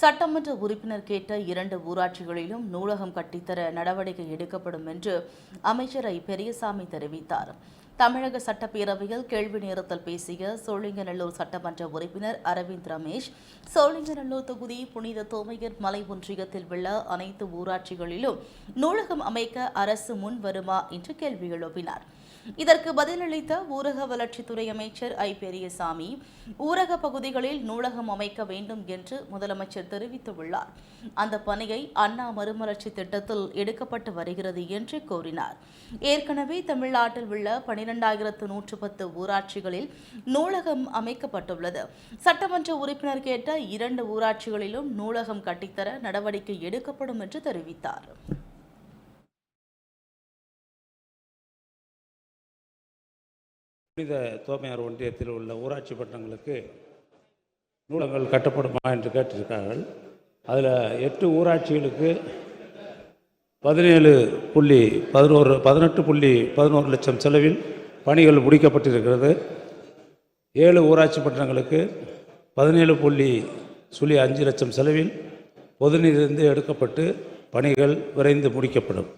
சட்டமன்ற உறுப்பினர் கேட்ட இரண்டு ஊராட்சிகளிலும் நூலகம் கட்டித்தர நடவடிக்கை எடுக்கப்படும் என்று அமைச்சர் ஐ பெரியசாமி தெரிவித்தார். தமிழக சட்டப்பேரவையில் கேள்வி நேரத்தில் பேசிய சோழிங்கநல்லூர் சட்டமன்ற உறுப்பினர் அரவிந்த் ரமேஷ் சோழிங்கநல்லூர் தொகுதி புனித தோமையர் மலை ஒன்றியத்தில் உள்ள அனைத்து ஊராட்சிகளிலும் நூலகம் அமைக்க அரசு முன் வருமா என்று கேள்வி எழுப்பினார். இதற்கு பதிலளித்த ஊரக வளர்ச்சித்துறை அமைச்சர் ஐ. பெரியசாமி ஊரக பகுதிகளில் நூலகம் அமைக்க வேண்டும் என்று முதலமைச்சர் தெரிவித்துள்ளார். அந்த பணியை அண்ணா மறுமலர்ச்சி திட்டத்தில் எடுக்கப்பட்டு வருகிறது என்று கூறினார். ஏற்கனவே தமிழ்நாட்டில் உள்ள பனிரெண்டாயிரத்து நூற்று பத்து ஊராட்சிகளில் நூலகம் அமைக்கப்பட்டுள்ளது. சட்டமன்ற உறுப்பினர் கேட்ட இரண்டு ஊராட்சிகளிலும் நூலகம் கட்டித்தர நடவடிக்கை எடுக்கப்படும் என்று தெரிவித்தார். புனித தோமையார் ஒன்றியத்தில் உள்ள ஊராட்சி பட்டணங்களுக்கு நூலகங்கள் கட்டப்படுமா என்று கேட்டிருக்கார்கள் அதில் எட்டு ஊராட்சிகளுக்கு பதினேழு புள்ளி பதினோரு பதினெட்டு புள்ளி பதினோரு லட்சம் செலவில் பணிகள் முடிக்கப்பட்டிருக்கிறது. ஏழு ஊராட்சி பட்டணங்களுக்கு பதினேழு புள்ளி சுழி அஞ்சு லட்சம் செலவில் பொதுநிதியிலிருந்து எடுக்கப்பட்டு பணிகள் விரைந்து முடிக்கப்படும்.